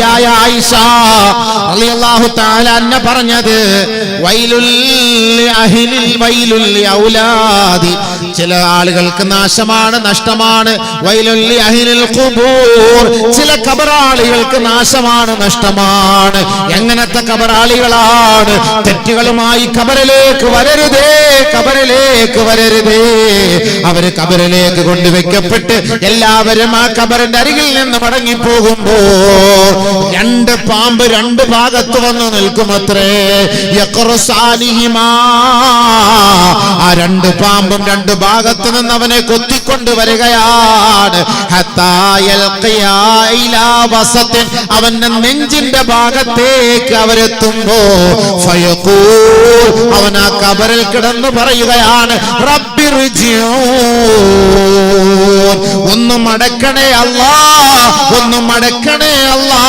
മഹതിയായ ആയിഷ റളിയല്ലാഹു തആല അന്ന പറഞ്ഞത് ചില ആളുകൾക്ക് നാശമാണ് നഷ്ടമാണ്. വൈലുല്ലി അഹിലിൽ കുബൂർ ചില കബറാളികൾക്ക് നാശമാണ് നഷ്ടമാണ്. എങ്ങനത്തെ കബറാളികളാണ് തെറ്റുകളുമായി കബറിലേക്ക് വരരുതേ കബറിലേക്ക് വരരുതേ. അവർ കബറിലേക്ക് കൊണ്ടുവെക്കപ്പെട്ട് എല്ലാവരും ആ കബറിന്റെ അരികിൽ നിന്ന് മടങ്ങി പോകുമ്പോ രണ്ട് പാമ്പ് രണ്ട് ഭാഗത്ത് വന്ന് നിൽക്കുമത്രേ. ആ രണ്ട് പാമ്പും രണ്ട് ഭാഗത്ത് നിന്ന് അവനെ കൊത്തിക്കൊണ്ട് വരികയാണ്. അവന്റെ നെഞ്ചിന്റെ ഭാഗത്തേക്ക് അവരെത്തുമ്പോ അവൻ ആ കബറിൽ കിടന്ന് പറയുകയാണ് ഒന്നും മടക്കണേ അല്ലാ ഒന്നും മടക്കണേ അല്ലാ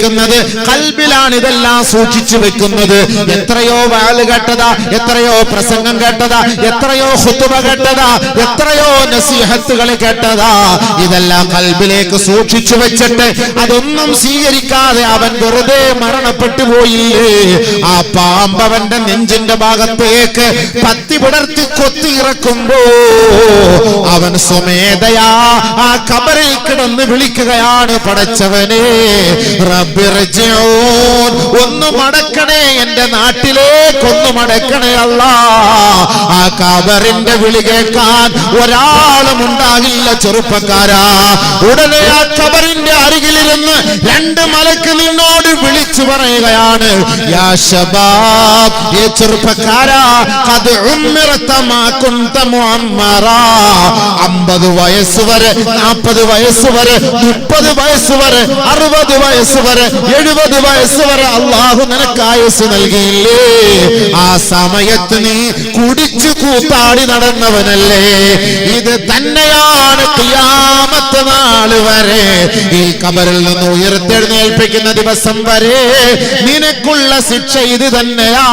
വെക്കുന്നത് കൽബിലാണ് ഇതെല്ലാം സൂക്ഷിച്ചു വെക്കുന്നത്. എത്രയോ വാൽ കേട്ടതാ എത്രയോ പ്രസംഗം കേട്ടതാ എത്രയോ ഹുത്തുവ കേട്ടതാ എത്രയോ നസീഹത്തുകൾ കേട്ടതാ. ഇതെല്ലാം കൽബിലേക്ക് സൂക്ഷിച്ചു വെച്ചിട്ട് അതൊന്നും സ്വീകരിക്കാതെ അവൻ വെറുതെ മരണപ്പെട്ടു പോയില്ലേ? ആ പാമ്പവന്റെ നെഞ്ചിന്റെ ഭാഗത്തേക്ക് പത്തി പുടർത്തി കൊത്തിയിറക്കുമ്പോ അവൻ സ്വമേധയാ ആ കബറിൽ കിടന്ന് വിളിക്കുകയാണ് പടച്ചവനെ. റബ്ബിർജിഊൻ ഒന്ന് മടക്കണേ എന്റെ നാട്ടിലേക്ക് ഒന്ന് മടക്കണേ അല്ല ആ കബറിന്റെ വിളി കേൾക്കാൻ ഒരാളും ഉണ്ടാകില്ല ചെറുപ്പക്കാരാ. ഉടനെ ആ കബറിന്റെ അരികിലിരുന്ന് രണ്ട് മലക്ക് നിന്നോട് വിളിച്ചു പറയുകയാണ് അമ്പത് വയസ്സ് വരെ നാൽപ്പത് വയസ്സ് വരെ മുപ്പത് വയസ്സ് വരെ അറുപത് വയസ്സ് വരെ എഴുപത് വയസ്സ് വരെ അള്ളാഹു നിനക്ക് ആയുസ് നൽകിയില്ലേ? ആ സമയത്ത് നീ കുടിച്ചു കൂത്താടി നടന്നവനല്ലേ? ഇത് തന്നെയാണ് കിയാമത്ത് നാൾ വരെ. ഈ കബറിൽ നിന്ന് ഉയർത്തെഴുന്നേൽപ്പിക്കുന്ന ദിവസം വരെ നിനക്കുള്ള ശിക്ഷ ഇത് തന്നെയാ.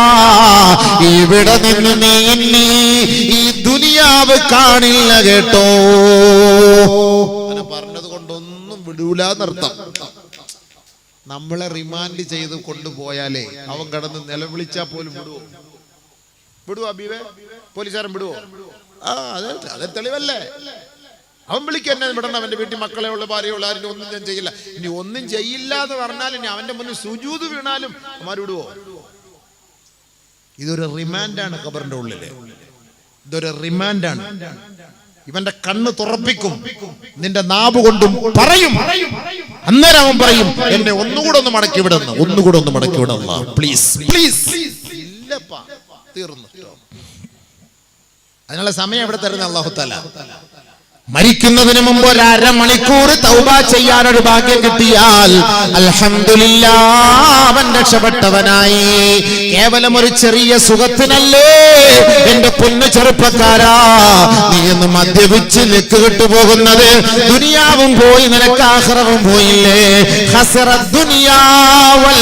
ഇവിടെ നിന്ന് നീ ഇനി ഈ ദുനിയാവ് കാണില്ല കേട്ടോ. പറഞ്ഞത് കൊണ്ടൊന്നും വിടൂല എന്നർത്ഥം നമ്മളെ റിമാൻഡ് ചെയ്ത് കൊണ്ടുപോയാലേ അവൻ കടന്ന് നിലവിളിച്ചാ പോലും വിടുവോ? വിടുവോ അബീവേ പോലീസുകാരൻ വിടുവോ? ആ അത് അത് തെളിവല്ലേ? അവൻ വിളിക്കുക എന്നെ വിടണം അവന്റെ വീട്ടിൽ മക്കളെ ഉള്ള ഭാര്യയുള്ള ആരും ഒന്നും ഞാൻ ചെയ്യില്ല. ഇനി ഒന്നും ചെയ്യില്ല എന്ന് പറഞ്ഞാൽ ഇനി അവന്റെ മുന്നിൽ സുജൂത് വീണാലും അവന്മാർ വിടുവോ? ഇതൊരു റിമാൻഡാണ് ഖബറിന്റെ ഉള്ളിൽ. ഇതൊരു റിമാൻഡാണ് ഇവന്റെ കണ്ണ് തുറപ്പിക്കും. നിന്റെ നാവ് കൊണ്ടും പറയും. അന്നേരം അവൻ പറയും എന്നെ ഒന്നുകൂടെ ഒന്ന് മടക്കി വിടുന്നു ഒന്നുകൂടെ ഒന്ന് മടക്കി വിടുന്ന പ്ലീസ് പ്ലീസ്. തീർന്നു. അതിനുള്ള സമയം എവിടെ തരുന്ന? അള്ളാഹുത്തല മരിക്കുന്നതിന് മുമ്പ് ഒരു അരമണിക്കൂർ തൗബ ചെയ്യാൻ ഒരു ഭാഗ്യം കിട്ടിയാൽ അൽഹമില്ല അവൻ രക്ഷപ്പെട്ടവനായി. കേവലം ഒരു ചെറിയ സുഖത്തിനല്ലേ എന്റെ പൊന്ന് ചെറുപ്പക്കാരാ നീ എന്ന് മദ്യപിച്ച് ലെക്ക് കിട്ടുപോകുന്നത് ദുനിയാവും പോയി നിനക്ക് ആഹ്റവും പോയില്ലേ? ഹസറ ദുനിയാ വൽ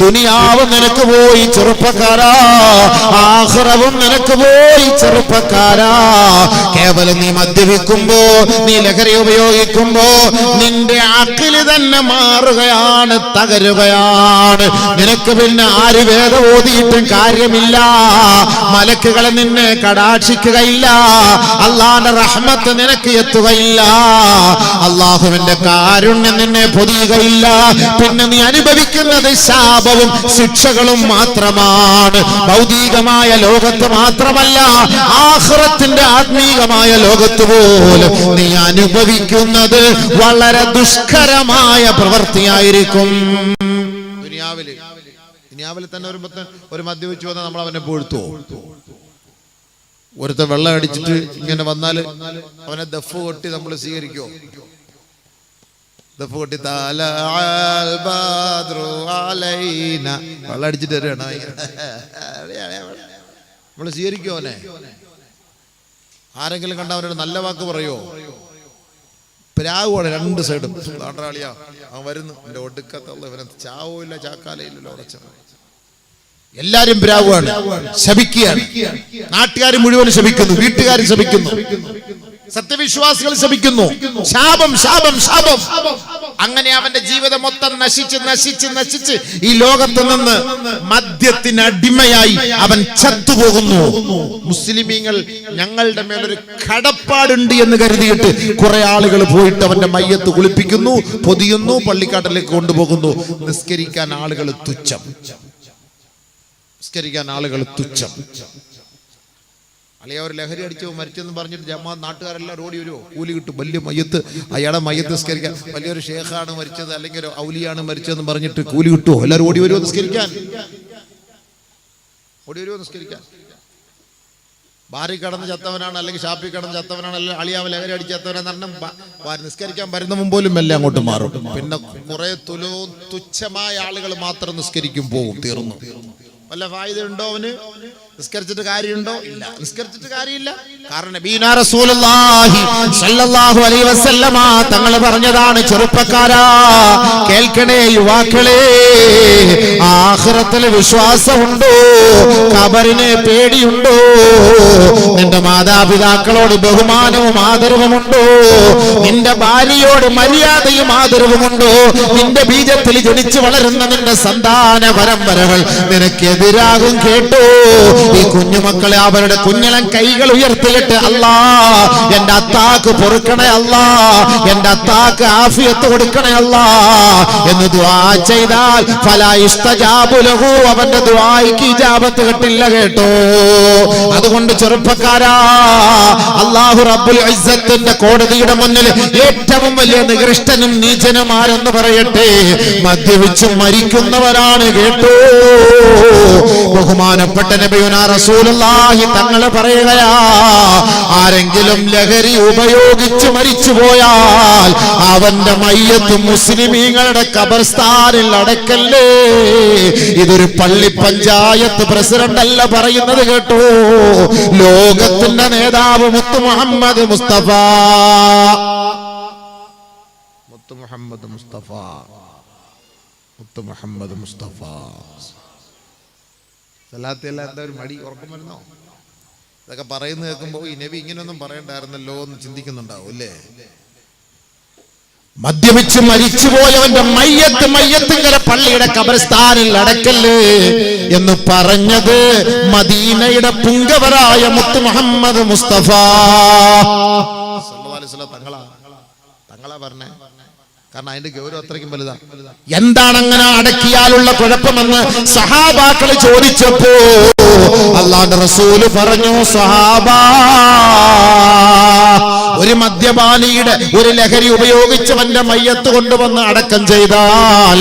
ദുനിയാവ് നിനക്ക് പോയി ചെറുപ്പക്കാരാ. ആഹ്റവും നിനക്ക് പോയി ചെറുപ്പക്കാരാ. കേവലം നീ മദ്യപിക്കുമ്പോ നീ ലഹരി ഉപയോഗിക്കുമ്പോ നിന്റെ അക്കിൽ തന്നെ മാറുകയാണ് തകരുകയാണ്. നിനക്ക് പിന്നെ ആര് ഓതിയിട്ടും കാര്യമില്ല. മലക്കുകളെ നിന്നെ കടാക്ഷിക്കുകയില്ല. അള്ളാന്റെ റഹ്മത്ത് നിനക്ക് എത്തുകയില്ല. അള്ളാഹുവിന്റെ കാരുണ്യം നിന്നെ പൊതിയുകയില്ല. പിന്നെ നീ അനുഭവിക്കുന്നത് ശാപ ശാപവും ശിക്ഷകളും മാത്രമാണ്. ഭൗതികമായ ലോകത്ത് മാത്രമല്ല ആഹ്റത്തിന്റെ ആത്മീകമായ ലോകത്ത് പോലും നീ അനുഭവിക്കുന്നത് വളരെ ദുഷ്കരമായ പ്രവൃത്തിയായിരിക്കും. ദുനിയാവിൽ തന്നെ ഒരു ഒരു മദ്യപിച്ചു വന്നാൽ നമ്മൾ അവനെ പൊഴുത്തോ ഒരുത്ത വെള്ളം അടിച്ചിട്ട് ഇങ്ങനെ വന്നാൽ അവനെ ദഫ് കൊട്ടി നമ്മൾ സ്വീകരിക്കോ ദഫ് കൊട്ടി താല വെള്ളം അടിച്ചിട്ട് വരികയാണ്. നമ്മൾ ആരെങ്കിലും കണ്ട അവനോട് നല്ല വാക്ക് പറയോ? പ്രാവുമാണ് രണ്ട് സൈഡും. നാട്ടാളിയാ അവൻ വരുന്നു. എന്റെ ഒടുക്കത്തുള്ള ഇവനെ ഇല്ല ചാക്കാലയില്ലല്ലോ ഉറച്ച. എല്ലാരും പ്രാവുമാണ് ശപിക്കുകയാണ്. നാട്ടുകാർ മുഴുവൻ ശപിക്കുന്നു. വീട്ടുകാരും ശപിക്കുന്നു. സത്യവിശ്വാസികൾ ശപിക്കുന്നു. ശാപം ശാപം ശാപം. അങ്ങനെ അവന്റെ ജീവിതം മൊത്തം നശിച്ച് നശിച്ച് നശിച്ച് ഈ ലോകത്ത് നിന്ന് മദ്യത്തിന് അടിമയായി അവൻ ചത്തുപോകുന്നു. മുസ്ലിമീങ്ങൾ ഞങ്ങളുടെ മേലൊരു കടപ്പാടുണ്ട് എന്ന് കരുതിയിട്ട് കുറെ ആളുകൾ പോയിട്ട് അവന്റെ മയ്യത്ത് കുളിപ്പിക്കുന്നു പൊതിയുന്നു പള്ളിക്കാട്ടിലേക്ക് കൊണ്ടുപോകുന്നു. നിസ്കരിക്കാൻ ആളുകൾ തുച്ഛം. നിസ്കരിക്കാൻ ആളുകൾ തുച്ഛം. അളിയ അവർ ലഹരി അടിച്ചു മരിച്ചെന്ന് പറഞ്ഞിട്ട് ജമാ നാട്ടുകാരെല്ലാം ഓടി വരുമോ കൂലി കിട്ടും. വലിയ മയ്യത്ത് അയാളെ മയ്യത്ത് നിസ്കരിക്കാൻ. വലിയൊരു ഷേഖാണ് മരിച്ചത് അല്ലെങ്കിൽ ഒരു ഔലിയാണ് മരിച്ചതെന്ന് പറഞ്ഞിട്ട് കൂലി കിട്ടുമോ എല്ലാവരും ഓടി വരുമോ നിസ്കരിക്കാൻ? ഓടി വരുമോ നിസ്കരിക്കാൻ? ബാറി കടന്ന് ചത്തവനാണ് അല്ലെങ്കിൽ ഷാപ്പിൽ കടന്ന് ചത്തവനാണ് അല്ലെങ്കിൽ അളിയാവ് ലഹരി അടിച്ച് ചത്തവനാന്ന് പറഞ്ഞാൽ നിസ്കരിക്കാൻ വരുന്ന മുമ്പോലും എല്ലാം അങ്ങോട്ട് മാറും. പിന്നെ കുറെ തുലവും തുച്ഛമായ ആളുകൾ മാത്രം നിസ്കരിക്കും പോകും തീർന്നു. വല്ല ഫായിദ ഉണ്ടോ അവന്? നിസ്കരിച്ചിട്ട് കാര്യമുണ്ടോ? ഇല്ല. നിസ്കരിച്ചിട്ട് കാര്യമില്ല. കാരണം തങ്ങൾ പറഞ്ഞതാണ് ചെറുപ്പക്കാരാ കേൾക്കണേ യുവാക്കളെ ആഖിറത്തിൽ വിശ്വാസമുണ്ടോ? കബറിനെ പേടിയുണ്ടോ? നിന്റെ മാതാപിതാക്കളോട് ബഹുമാനവും ആദരവുമുണ്ടോ? നിന്റെ ഭാര്യയോട് മര്യാദയും ആദരവുമുണ്ടോ? നിന്റെ ബീജത്തിൽ ജനിച്ചു വളരുന്ന നിന്റെ സന്താന പരമ്പരകൾ നിനക്കെതിരാകും കേട്ടോ. ഈ കുഞ്ഞുമക്കളെ അവരുടെ കുഞ്ഞിളം കൈകൾ ഉയർത്തിയിട്ട് അല്ലാ എന്റെ അത്താക്ക് പൊറുക്കണേ അല്ലാ എന്റെ അത്താക്ക് ആഫിയത്ത് കൊടുക്കണേ അല്ലാ എന്ന് ദ്വാ ചെയ്താൽ ഫല ഇഷ്ടജാബുലഹു അവന്റെ ദ്വായിക്ക് ഇജാബത്ത് കിട്ടില്ല കേട്ടോ. അതുകൊണ്ട് ചെറുപ്പക്കാരാ അള്ളാഹു റബ്ബുൽ ഇസ്സത്തിന്റെ കോടതിയുടെ മുന്നിൽ ഏറ്റവും വലിയ നികൃഷ്ടനും നീചനുമാരെന്ന് പറയട്ടെ മദ്യപിച്ച് മരിക്കുന്നവരാണ് കേട്ടോ. ബഹുമാനപ്പെട്ട നബിയുന റസൂലുള്ളാഹി പറയുകയാ ആരെങ്കിലും ലഹരി ഉപയോഗിച്ച് മരിച്ചു പോയാൽ അവന്റെ മയ്യത്ത് മുസ്ലിമീങ്ങളുടെ കബർസ്ഥാനിൽ അടക്കല്ലേ ഇതൊരു പള്ളി പഞ്ചായത്ത് പ്രസിഡന്റ് അല്ല പറയുന്നത് കേട്ടോ. ലോകത്തിന്റെ നേതാവ് മുത്തു മുഹമ്മദ് മുസ്തഫ. മുത്തു മുഹമ്മദ് മുസ്തഫ. മുത്തു മുഹമ്മദ് മുസ്തഫ. സലാത്തിയല്ല എന്താ ഒരു മടി ഉറക്കം വരുന്നോ? ഇതൊക്കെ പറയുന്നത് കേൾക്കുമ്പോൾ ഈ നബി ഇങ്ങനെയൊന്നും പറയണ്ടായിരുന്നല്ലോ എന്ന് ചിന്തിക്കുന്നുണ്ടാവും അല്ലേ? മദ്യപിച്ച് മരിച്ചുപോയവന്റെ മയ്യത്ത് മയ്യത്ത് മയ്യത്തിങ്കര പള്ളിയുടെ കബർസ്ഥാനിൽ അടക്കല്ലേ എന്ന് പറഞ്ഞത് മദീനയുടെ പുങ്കവരായ മുത്ത് മുഹമ്മദ് മുസ്തഫ. തങ്ങളാ. തങ്ങളാ പറഞ്ഞേ. കാരണം അതിന്റെ ഗൗരവം അത്രയ്ക്കും വലുതാ. എന്താണ് അങ്ങനെ അടക്കിയാലുള്ള കുഴപ്പമെന്ന് സഹാബാക്കൾ ചോദിച്ചപ്പോ അള്ളാന്റെ റസൂൽ പറഞ്ഞു സഹാബാ ഒരു മദ്യപാനിയുടെ ഒരു ലഹരി ഉപയോഗിച്ചവന്റെ മയ്യത്ത് കൊണ്ടുവന്ന് അടക്കം ചെയ്താൽ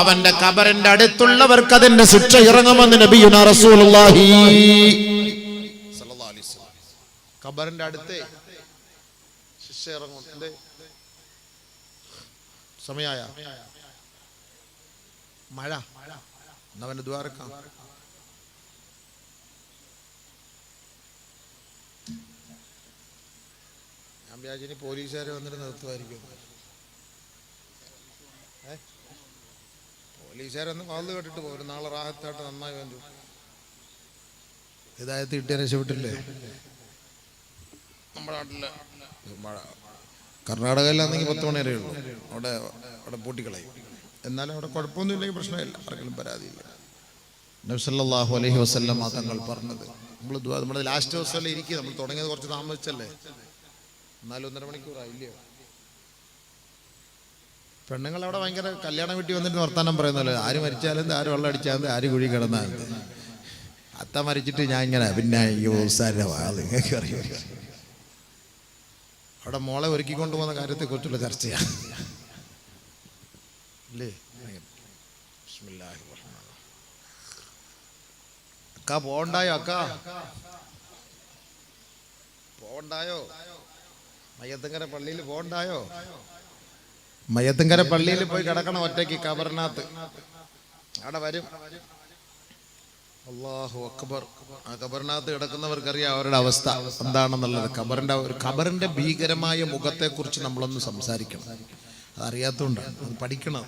അവന്റെ കബറിന്റെ അടുത്തുള്ളവർക്ക് അതിന്റെ ശിക്ഷ ഇറങ്ങുമെന്ന് നബിയുന റസൂലുള്ളാഹി. കബറിന്റെ അടുത്തേ ശിക്ഷ ഇറങ്ങും. സമയായ? മഴ? എന്നവന് ദ്വാരക്കാം. ഞാൻ വ്യാജിനി പോലീസുകാരെ വന്നിട്ട് നിർത്തുമായിരിക്കും. ഏ? പോലീസുകാരൊന്ന് വാതിൽ കേട്ടിട്ട് പോകും നാളെ റാഹത്തായിട്ട് നന്നായി വേണ്ടു. ഇതായത് കിട്ടിയ രക്ഷപ്പെട്ടില്ലേ? നമ്മുടെ നാട്ടിലെ മഴ. കർണാടകയിലാണെങ്കിൽ പത്ത് മണി വരെയുള്ളൂ അവിടെ അവിടെ പൂട്ടിക്കളയും. എന്നാലും അവിടെ കുഴപ്പമൊന്നുമില്ലെങ്കിൽ പ്രശ്നമില്ല. ആർക്കെങ്കിലും പരാതിയില്ല. നബ്സല്ലാഹു അലഹി വസ്ല്ലാം തങ്ങൾ പറഞ്ഞത്. നമ്മൾ നമ്മുടെ ലാസ്റ്റ് ദിവസമല്ലേ ഇരിക്കുക. നമ്മൾ തുടങ്ങിയത് കുറച്ച് താമസിച്ചല്ലേ? എന്നാലും ഒന്നര മണിക്കൂറായില്ലയോ പെണ്ണുങ്ങൾ അവിടെ ഭയങ്കര കല്യാണം വീട്ടിൽ വന്നിട്ട് വർത്താനം പറയുന്നല്ലോ. ആര് മരിച്ചാലും ആര് വെള്ളം അടിച്ചാലും ആര് കുഴി കിടന്നാലും. അത്ത മരിച്ചിട്ട് ഞാൻ ഇങ്ങനെ പിന്നെ അയ്യോ സാരവാ നിങ്ങൾക്ക് അറിയാം അവിടെ മോളെ ഒരുക്കിക്കൊണ്ട് പോകുന്ന കാര്യത്തെ കുറിച്ചുള്ള ചർച്ചയാണ്. അല്ലേ. അക്ക പോണ്ടായോ അക്ക? പോണ്ടായോ മയ്യത്തുങ്കര പള്ളിയിൽ പോണ്ടായോ മയത്തങ്കര പള്ളിയിൽ പോയി കിടക്കണം ഒറ്റയ്ക്ക് കബറിനകത്ത്. അവിടെ വരും. അള്ളാഹു അക്ബർ. ഖബറിനകത്ത് കിടക്കുന്നവർക്കറിയാം അവരുടെ അവസ്ഥ എന്താണെന്നുള്ളത്. ഖബറിന്റെ ഒരു ഖബറിന്റെ ഭീകരമായ മുഖത്തെക്കുറിച്ച് നമ്മളൊന്ന് സംസാരിക്കണം. അതറിയാത്തതുകൊണ്ടാണ് അത് പഠിക്കണം.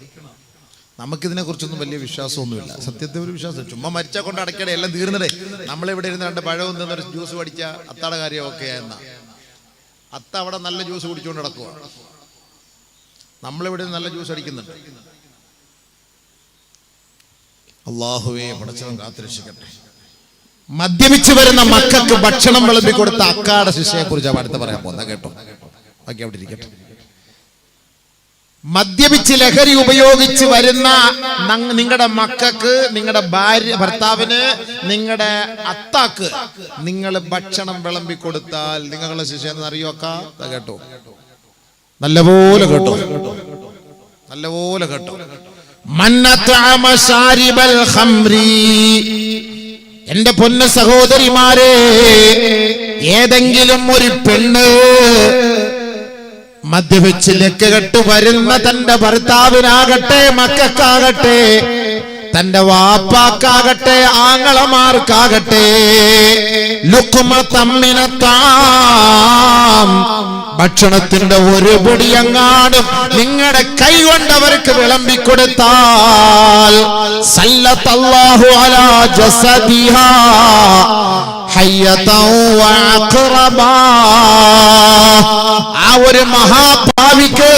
നമുക്കിതിനെ കുറിച്ചൊന്നും വലിയ വിശ്വാസമൊന്നുമില്ല. സത്യത്തെ ഒരു വിശ്വാസം. ചുമ്മാ മരിച്ചാൽ കൊണ്ട് അടയ്ക്കടേ എല്ലാം തീർന്നടേ. നമ്മളിവിടെ ഇരുന്ന് രണ്ട് പഴവും തിന്നൊരു ജ്യൂസ് പഠിച്ച അത്താടെ കാര്യം ഓക്കെ എന്നാ അത്ത അവിടെ നല്ല ജ്യൂസ് കുടിച്ചുകൊണ്ട് നടക്കുക നമ്മളിവിടെ നല്ല ജ്യൂസ് അടിക്കുന്നുണ്ട്. അള്ളാഹുവേ പടച്ചവൻ കാത്തുരക്ഷിക്കട്ടെ. മദ്യപിച്ചു വരുന്ന മക്കൾക്ക് ഭക്ഷണം വിളമ്പി കൊടുത്ത അക്കാട ശിക്ഷയെ കുറിച്ചാണ് അടുത്ത് പറയാൻ പോകുന്നത്. കേട്ടോ? ബാക്കി അവിടെ ഇരിക്കട്ടെ. മദ്യപിച്ച് ലഹരി ഉപയോഗിച്ച് വരുന്ന നിങ്ങളുടെ മക്കൾക്ക് നിങ്ങളുടെ ഭാര്യ ഭർത്താവിന് നിങ്ങളുടെ അത്താക്ക് നിങ്ങൾ ഭക്ഷണം വിളമ്പി കൊടുത്താൽ നിങ്ങളുടെ ശിഷ്യ എന്ന് അറിയോക്ക കേട്ടോ. നല്ലപോലെ കേട്ടോ. നല്ലപോലെ കേട്ടോ. എന്റെ പൊന്ന സഹോദരിമാരെ ഏതെങ്കിലും ഒരു പെണ്ണ് മദ്യപിച്ച് ലക്കുകെട്ട് വരുന്ന തന്റെ ഭർത്താവിനാകട്ടെ മക്കൾക്കാകട്ടെ തന്റെ വാപ്പാക്കാകട്ടെ ആങ്ങളമാർക്കാകട്ടെ ലുക്കുമ തമ്മിനത്താം. ഭക്ഷണത്തിന്റെ ഒരു പൊടി അങ്ങാടും നിങ്ങളുടെ കൈ കൊണ്ടവർക്ക് വിളമ്പിക്കൊടുത്താൽ അലാ ആ ഒരു മഹാഭാവിക്ക്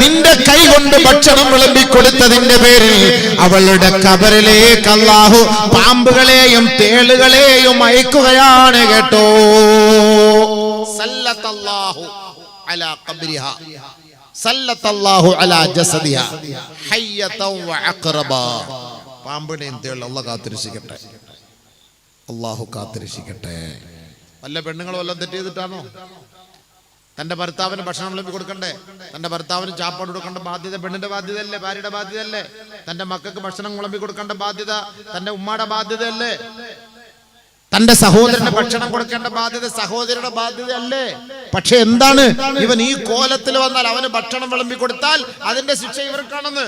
നിന്റെ കൈ കൊണ്ട് ഭക്ഷണം വിളമ്പി കൊടുത്തതിന്റെ പേരിൽ അവളുടെ കബറിലേക്ക് അല്ലാഹു പാമ്പുകളെയും തേളുകളെയും അയക്കുകയാണ് കേട്ടോ. സല്ലത്തല്ലാഹു അലാ അലാ അള്ളാഹു കാത്തിരക്ഷിക്കട്ടെ. വല്ല പെണ്ണുങ്ങൾ വല്ലതും തെറ്റ് ചെയ്തിട്ടാണോ? തന്റെ ഭർത്താവിന് ഭക്ഷണം വിളമ്പി കൊടുക്കണ്ടേ? തന്റെ ഭർത്താവിന് ചാപ്പാട് കൊടുക്കേണ്ട ബാധ്യത പെണ്ണിന്റെ ബാധ്യതയല്ലേ ഭാര്യയുടെ ബാധ്യതയല്ലേ? തന്റെ മക്കൾക്ക് ഭക്ഷണം വിളമ്പി കൊടുക്കേണ്ട ബാധ്യത തന്റെ ഉമ്മയുടെ ബാധ്യതയല്ലേ? തന്റെ സഹോദരന് ഭക്ഷണം കൊടുക്കേണ്ട ബാധ്യത സഹോദരിയുടെ ബാധ്യതയല്ലേ? പക്ഷെ എന്താണ്? ഇവൻ ഈ കോലത്തിൽ വന്നാൽ അവന് ഭക്ഷണം വിളമ്പി കൊടുത്താൽ അതിന്റെ ശിക്ഷ ഇവർക്കാണെന്ന്.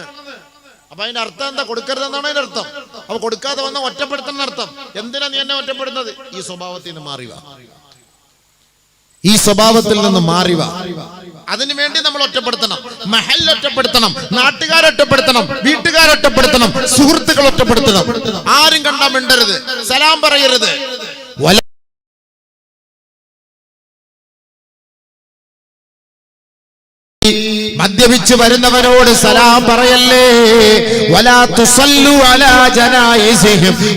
അപ്പൊ അതിന്റെ അർത്ഥം എന്താ? കൊടുക്കരുതെന്നാണ് അതിന്റെ അർത്ഥം. അപ്പൊ കൊടുക്കാതെ വന്ന ഒറ്റപ്പെടുത്തുന്ന അർത്ഥം എന്തിനാ നീ എന്നെ ഒറ്റപ്പെടുന്നത് ഈ സ്വഭാവത്തിൽ നിന്ന് മാറിവ ഈ സ്വഭാവത്തിൽ നിന്ന് മാറിവ. അതിനു വേണ്ടി നമ്മൾ ഒറ്റപ്പെടുത്തണം. മഹൽ ഒറ്റപ്പെടുത്തണം. വീട്ടുകാർ ഒറ്റപ്പെടുത്തണം. സുഹൃത്തുക്കൾ ഒറ്റപ്പെടുത്തണം. ആരും കണ്ടാൽ മിണ്ടരുത്. സലാം പറയരുത്. മദ്യപിച്ച് വരുന്നവനോട് സലാം പറയല്ലേ?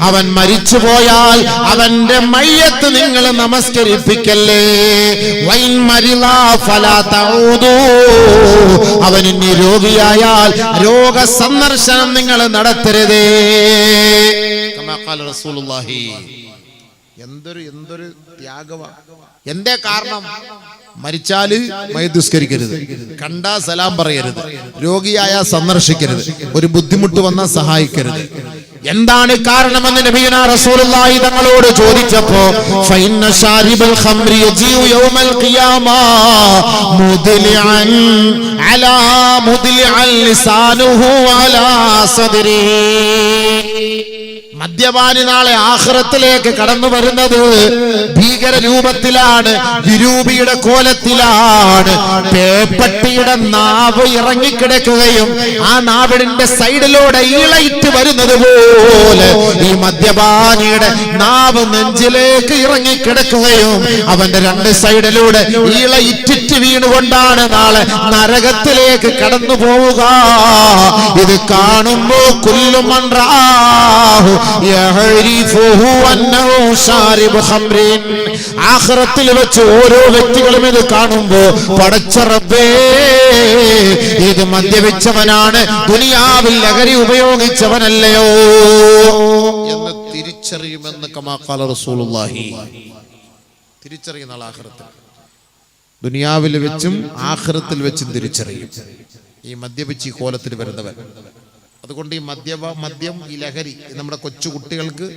അവൻ മരിച്ചു പോയാൽ അവന്റെ മയ്യത്ത് നിങ്ങൾ നമസ്കരിപ്പിക്കല്ലേ? അവൻ ഇനി രോഗിയായാൽ രോഗ സന്ദർശനം നിങ്ങൾ നടത്തരുതേ. എന്തൊരു എന്തൊരു എന്തേ കാരണം മരിച്ചാൽ മൈദുസ്കരിക്കരുത് കണ്ടാ സലാം പറയരുത്. രോഗിയായ സന്ദർശിക്കരുത്. ഒരു ബുദ്ധിമുട്ട് വന്നാൽ സഹായിക്കരുത്. എന്താണ് കാരണമെന്ന് നബിയുന റസൂലുള്ളാഹി തങ്ങളോട് ചോദിച്ചപ്പോ ഫൈന ഷാരിബൽ ഖംറി യജിഉ യൗമൽ ഖിയാമ മുദ്ലിഅൻ അലാ മുദ്ലിഅൽ ലിസാനുഹു അലാ സദ്രിഹി മദ്യപാനി നാളെ ആഹ്റത്തിലേക്ക് കടന്നു വരുന്നത് ഭീകര രൂപത്തിലാണ് വിരൂപിയുടെ കോലത്തിലാണ്. പേപ്പട്ടിയുടെ നാവ് ഇറങ്ങിക്കിടക്കുകയും ആ നാവിടിന്റെ സൈഡിലൂടെ ഇളയിട്ട് വരുന്നത് പോലെ ഈ മദ്യപാനിയുടെ നാവ് നെഞ്ചിലേക്ക് ഇറങ്ങിക്കിടക്കുകയും അവന്റെ രണ്ട് സൈഡിലൂടെ ഇളയിറ്റിറ്റ് വീണുകൊണ്ടാണ് നാളെ നരകത്തിലേക്ക് കടന്നു പോവുക. ഇത് കാണുമ്പോ കുല്ലുമൺറാഹു യഹരിഫുഹു അന്നഹു ശാരിബ് ഖംറിൻ. ആഖിറത്തിൽ വെച്ച് ഓരോ വ്യക്തികളും ഇത് കാണുമ്പോ പടച്ച റബ്ബേ ഇത് മദ്യപിച്ചവനാണ് ദുനിയാവിൽ ലഹരി ഉപയോഗിച്ചവനല്ലയോ? എന്ന് തിരിച്ചറിയുമെന്ന് കമാക്കാല റസൂലുള്ളാഹി. തിരിച്ചറിയുന്ന ആൾ ദുനിയാവിൽ വെച്ചും ആഖിറത്തിൽ വെച്ചും തിരിച്ചറിയും. ഈ മദ്യപിച്ച് കോലത്തിൽ വരുന്നവൻ. അതുകൊണ്ട് ഈ മദ്യപ മദ്യം ഈ ലഹരി നമ്മുടെ കൊച്ചു കുട്ടികൾക്ക്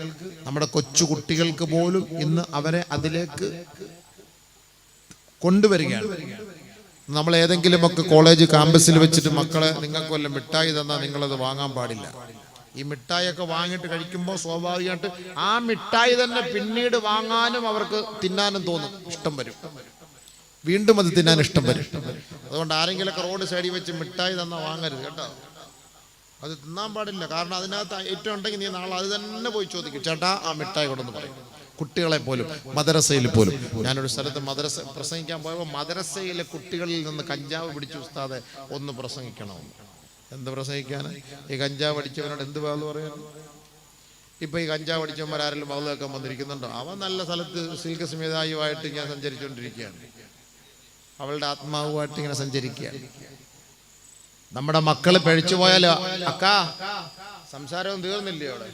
നമ്മുടെ കൊച്ചു കുട്ടികൾക്ക് പോലും ഇന്ന് അവരെ അതിലേക്ക് കൊണ്ടുവരികയാണ്. നമ്മൾ ഏതെങ്കിലുമൊക്കെ കോളേജ് ക്യാമ്പസിൽ വെച്ചിട്ട് മക്കളെ നിങ്ങൾക്ക് വല്ല മിഠായി തന്നാൽ നിങ്ങളത് വാങ്ങാൻ പാടില്ല. ഈ മിഠായിയൊക്കെ വാങ്ങിയിട്ട് കഴിക്കുമ്പോൾ സ്വാഭാവികമായിട്ട് ആ മിഠായി തന്നെ പിന്നീട് വാങ്ങാനും അവർക്ക് തിന്നാനും തോന്നും. ഇഷ്ടം വരും. വീണ്ടും അത് തിന്നാൻ ഇഷ്ടം വരും. അതുകൊണ്ട് ആരെങ്കിലുമൊക്കെ റോഡ് സൈഡിൽ വെച്ച് മിഠായി തന്നാൽ വാങ്ങരുത് കേട്ടോ. അത് തിന്നാൻ പാടില്ല. കാരണം അതിനകത്ത് ഏറ്റവും ഉണ്ടെങ്കിൽ നീ നാളെ അത് തന്നെ പോയി ചോദിക്കും. ചേട്ടാ ആ മിഠായി കൊണ്ടെന്ന് പറയും. കുട്ടികളെ പോലും മദ്രസയിൽ പോലും. ഞാനൊരു സ്ഥലത്ത് മദ്രസ പ്രസംഗിക്കാൻ പോയപ്പോൾ മദ്രസയിലെ കുട്ടികളിൽ നിന്ന് കഞ്ചാവ് പിടിച്ചു ഉസ്താതെ ഒന്ന് പ്രസംഗിക്കണമെന്ന്. എന്ത് പ്രസംഗിക്കാൻ? ഈ കഞ്ചാവ് അടിച്ചവനോട് എന്ത് വേണമെന്ന് പറയാൻ? ഇപ്പൊ ഈ കഞ്ചാവ് അടിച്ചവന്മാർ ആരെങ്കിലും വെക്കാൻ വന്നിരിക്കുന്നുണ്ടോ? അവൻ നല്ല സ്ഥലത്ത് സിൽക്ക് സ്മിതായുമായിട്ട് ഞാൻ സഞ്ചരിച്ചുകൊണ്ടിരിക്കുകയാണ്. അവളുടെ ആത്മാവുമായിട്ട് ഇങ്ങനെ സഞ്ചരിക്കുകയാണ്. നമ്മുടെ മക്കൾ പഴിച്ചു പോയാലോ? അക്കാ സംസാരവും തീർന്നില്ലേ അവിടെ?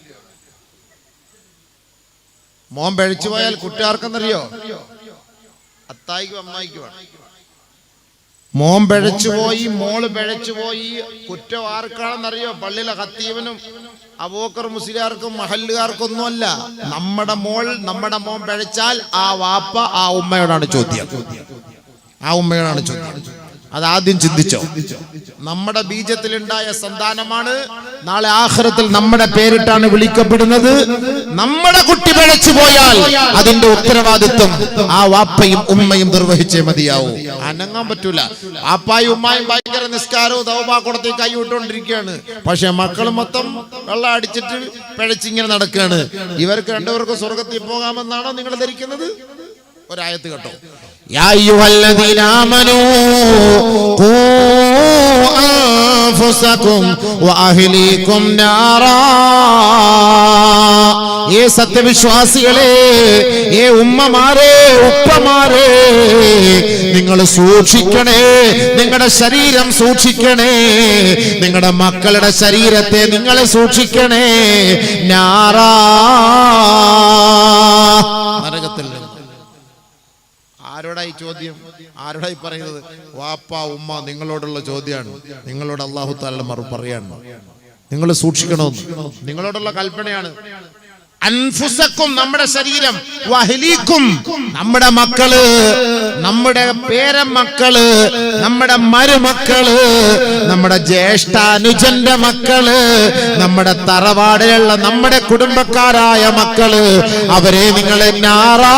മോൻ പഴിച്ചു പോയാൽ കുട്ടിയാർക്കെന്നറിയോ? അത്തായിക്കും അമ്മായിക്കും മോൻ പഴച്ചു പോയി മോൾ പഴച്ചു പോയി. കുറ്റം ആർക്കാണെന്നറിയോ? പള്ളിയിലെ ഹത്തീവനും അബൂക്കർ മുസ്ലിയാർക്കും മഹല്ലുകാർക്കൊന്നുമല്ല. നമ്മുടെ മോൾ നമ്മുടെ മോൻ പഴച്ചാൽ ആ വാപ്പ ആ ഉമ്മയോടാണ് ചോദ്യം. ആ ഉമ്മയോടാണ് ചോദ്യം. അതാദ്യം ചിന്തിച്ചോ? നമ്മുടെ ബീജത്തിലുണ്ടായ സന്താനമാണ് നാളെ ആഹ്റത്തിൽ നമ്മുടെ പേരിട്ടാണ് വിളിക്കപ്പെടുന്നത്. നമ്മുടെ കുട്ടി പിഴച്ചു പോയാൽ അതിന്റെ ഉത്തരവാദിത്വം ആ വാപ്പയും ഉമ്മയും നിർവഹിച്ചേ മതിയാവൂ. അനങ്ങാൻ പറ്റൂല. വാപ്പായും ഉമ്മായും ഭയങ്കര നിസ്കാരവും ദൗബാക്കുടത്തിൽ കൈ വിട്ടുകൊണ്ടിരിക്കുകയാണ് പക്ഷെ മക്കൾ മൊത്തം വെള്ളം അടിച്ചിട്ട് പിഴച്ചിങ്ങനെ നടക്കുകയാണ്. ഇവർക്ക് രണ്ടുപേർക്കും സ്വർഗത്തിൽ പോകാമെന്നാണോ നിങ്ങൾ ധരിക്കുന്നത്? ഒരായത്ത് കേട്ടോ. يا أيها الذين آمنوا قوا أنفسكم وأهليكم نارا ഏ സത്യവിശ്വാസികളെ ഏ ഉമ്മമാരെ ഉപ്പമാരെ നിങ്ങൾ സൂക്ഷിക്കണേ നിങ്ങളുടെ ശരീരം സൂക്ഷിക്കണേ നിങ്ങളുടെ മക്കളുടെ ശരീരത്തെ നിങ്ങൾ സൂക്ഷിക്കണേ ഞാറാ നരകത്തിൽ നിന്ന് ആരോടായി ചോദ്യം? ആരുടായി പറയുന്നത്? വാപ്പ ഉമ്മ നിങ്ങളോടുള്ള ചോദ്യമാണ്. നിങ്ങളോട് അള്ളാഹു താല മറു പറയാണ്. നിങ്ങൾ സൂക്ഷിക്കണമെന്ന്. നിങ്ങളോടുള്ള കൽപ്പനയാണ്. അൻഫുസക്കും നമ്മുടെ ശരീരം വഹലീക്കും നമ്മുടെ മക്കൾ നമ്മുടെ പേരമക്കൾ നമ്മുടെ മരുമക്കൾ നമ്മുടെ ജ്യേഷ്ഠ അനുജന്റെ മക്കൾ നമ്മുടെ തറവാടിലുള്ള നമ്മുടെ കുടുംബക്കാരായ മക്കൾ അവരെ നിങ്ങൾ ഞാറാ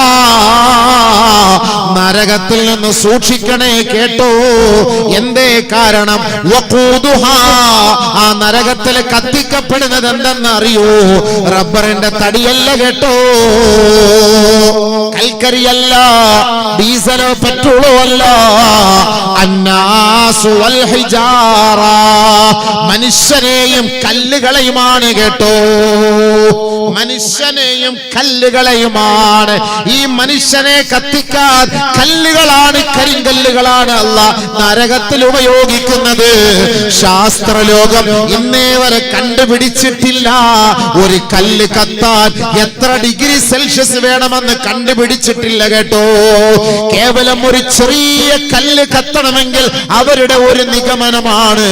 നരകത്തിൽ നിന്ന് സൂക്ഷിക്കണേ കേട്ടോ. എന്തേ കാരണം? ആ നരകത്തിൽ കത്തിക്കപ്പെടുന്നത് എന്തെന്നറിയോ? റബ്ബറിന്റെ തടിയല്ല കേട്ടോ. കൽക്കരിയല്ല ഡീസലോ പെട്രോളോ അല്ല. മനുഷ്യനെയും കല്ലുകളെയുമാണ് കേട്ടോ. മനുഷ്യനെയും കല്ലുകളെയുമാണ്. ഈ മനുഷ്യനെ കത്തിക്കാൻ കല്ലുകളാണ് കരിങ്കല്ലുകളാണ് അല്ല നരകത്തിൽ ഉപയോഗിക്കുന്നത്. ശാസ്ത്രലോകം ഇന്നേ വരെ കണ്ടുപിടിച്ചിട്ടില്ല. ഒരു കല്ല് കത്താൻ എത്ര ഡിഗ്രി സെൽഷ്യസ് വേണമെന്ന് കണ്ടുപിടിച്ചിട്ടില്ല കേട്ടോ. കേവലം ഒരു ചെറിയ കല്ല് കത്തണമെങ്കിൽ അവരുടെ ഒരു നിഗമനമാണ്.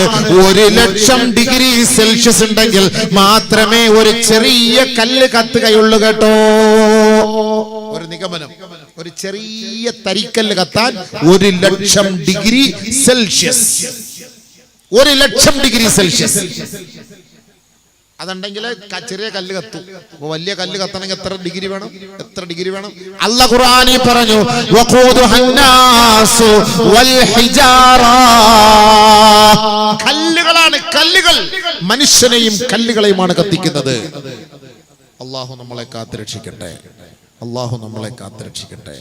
ഒരു ലക്ഷം ഡിഗ്രി സെൽഷ്യസ് ഉണ്ടെങ്കിൽ മാത്രമേ ഒരു ചെറിയ കല്ല് കത്തുകയുള്ളു കേട്ടോ. ഒരു നിഗമനം. ഒരു ചെറിയ തരിക്കല്ല് കത്താൻ ഒരു ലക്ഷം ഡിഗ്രി സെൽഷ്യസ്. ഒരു ലക്ഷം ഡിഗ്രി സെൽഷ്യസ്. അതുണ്ടെങ്കിൽ ചെറിയ കല്ല് കത്തു. അപ്പൊ വലിയ കല്ല് കത്തണമെങ്കിൽ എത്ര ഡിഗ്രി വേണം? എത്ര ഡിഗ്രി വേണം? അല്ല ഖുറാനി പറഞ്ഞു കല്ല് കല്ലുകളാണ് കല്ലുകൾ. മനുഷ്യനെയും കല്ലുകളെയുമാണ് കത്തിക്കുന്നത്. അള്ളാഹു നമ്മളെ കാത്തുരക്ഷിക്കട്ടെ. അള്ളാഹു നമ്മളെ കാത്തുരക്ഷിക്കട്ടെ.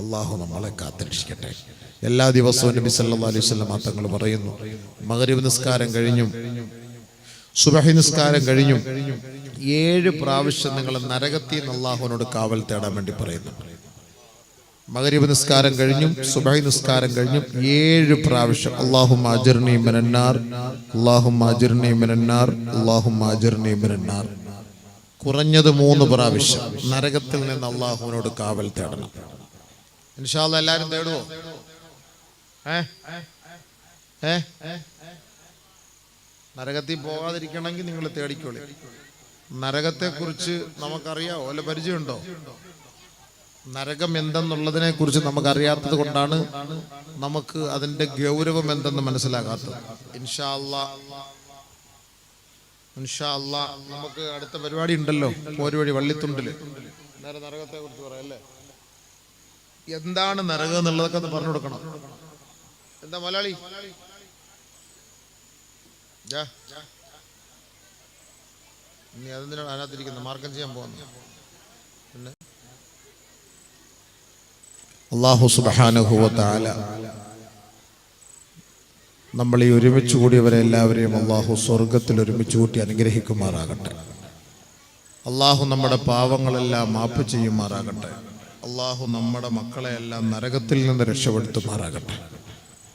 അള്ളാഹു നമ്മളെ കാത്തുരക്ഷിക്കട്ടെ. എല്ലാ ദിവസവും നബി സല്ലല്ലാഹു അലൈഹി വസല്ലം തങ്ങൾ പറയുന്നു മഗ്രിബ് നിസ്കാരം കഴിഞ്ഞും സുബഹി നിസ്കാരം കഴിഞ്ഞും ഏഴ് പ്രാവശ്യം നിങ്ങൾ നരകത്തിൽ നിന്ന് അള്ളാഹുവിനോട് കാവൽ തേടാൻ വേണ്ടി പറയുന്നു. മകരീബ് നിസ്കാരം കഴിഞ്ഞും സുബൈ നിസ്കാരം കഴിഞ്ഞും ഏഴ് പ്രാവശ്യം അള്ളാഹു മാജിർണി മിനന്നാർ അള്ളാഹു മാജിർണി മിനന്നാർ അള്ളാഹു മാജിർണി മിനന്നാർ. കുറഞ്ഞത് മൂന്ന് പ്രാവശ്യം നരകത്തിൽ നിന്ന് അള്ളാഹുവിനോട് കാവൽ തേടണം. ഇൻഷാല്ല എല്ലാരും തേടുവോ? ഏ? നരകത്തിൽ പോകാതിരിക്കണമെങ്കിൽ നിങ്ങൾ തേടിക്കോളി. നരകത്തെ കുറിച്ച് നമുക്കറിയാവോ? അല്ല പരിചയമുണ്ടോ? നരകം എന്തെന്നുള്ളതിനെ കുറിച്ച് നമുക്കറിയാത്തത് കൊണ്ടാണ് നമുക്ക് അതിന്റെ ഗൗരവം എന്തെന്ന് മനസ്സിലാകാത്തത്. ഇൻഷാ ഇൻഷാ നമുക്ക് അടുത്ത പരിപാടി ഉണ്ടല്ലോ പോരുവഴി വള്ളിത്തുണ്ടിൽ. നേരെ നരകത്തെ കുറിച്ച് പറയല്ലേ എന്താണ് നരകം എന്നുള്ളതൊക്കെ ഒന്ന് പറഞ്ഞു കൊടുക്കണം. എന്താ മലയാളി. ഇനി അതെന്തിനാണ് അതിനകത്തിരിക്കുന്നത് മാർക്കം ചെയ്യാൻ പോകുന്നു. പിന്നെ? അള്ളാഹു സുബാനുഭവത്താല നമ്മൾ ഈ ഒരുമിച്ച് കൂടിയവരെ എല്ലാവരെയും അള്ളാഹു സ്വർഗത്തിൽ ഒരുമിച്ച് കൂട്ടി അനുഗ്രഹിക്കുമാറാകട്ടെ. അള്ളാഹു നമ്മുടെ പാവങ്ങളെല്ലാം മാപ്പ് ചെയ്യുമാറാകട്ടെ. അള്ളാഹു നമ്മുടെ മക്കളെയെല്ലാം നരകത്തിൽ നിന്ന് രക്ഷപ്പെടുത്തുമാറാകട്ടെ.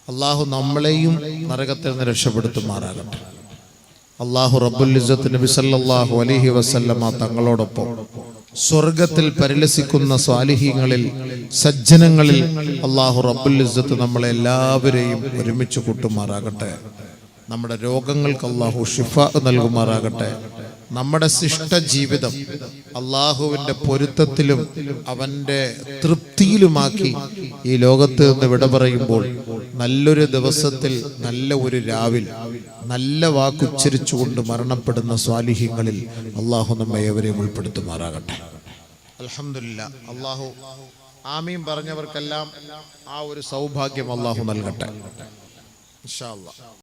അള്ളാഹു നമ്മളെയും നരകത്തിൽ നിന്ന് രക്ഷപ്പെടുത്തുമാറാകട്ടെ. അള്ളാഹു റബ്ബുൽ ഇസ്സത്ത് നബി സല്ലല്ലാഹു അലൈഹി വസല്ലമ തങ്ങളോടൊപ്പം സ്വർഗത്തിൽ പരിലസിക്കുന്ന സ്വാലിഹീങ്ങളിൽ സജ്ജനങ്ങളിൽ അള്ളാഹു റബ്ബുൽ ഇസ്സത്ത് നമ്മളെ എല്ലാവരെയും ഒരുമിച്ച് കൂട്ടുമാറാകട്ടെ. നമ്മുടെ രോഗങ്ങൾക്ക് അള്ളാഹു ഷിഫ നൽകുമാറാകട്ടെ. നമ്മുടെ ശിഷ്ട ജീവിതം അള്ളാഹുവിന്റെ പൊരുത്തത്തിലും അവന്റെ തൃപ്തിയിലുമാക്കി ഈ ലോകത്ത് നിന്ന് വിട പറയുമ്പോൾ നല്ലൊരു ദിവസത്തിൽ നല്ല ഒരു രാവിൽ നല്ല വാക്കുച്ചരിച്ചുകൊണ്ട് മരണപ്പെടുന്ന സ്വാലിഹ്യങ്ങളിൽ അള്ളാഹു നമ്മെ ഏവരെയും ഉൾപ്പെടുത്തുമാറാകട്ടെ. അൽഹംദുലില്ലാ അള്ളാഹു ആമീൻ പറഞ്ഞവർക്കെല്ലാം ആ ഒരു സൗഭാഗ്യം അള്ളാഹു നൽകട്ടെ. ഇൻഷാ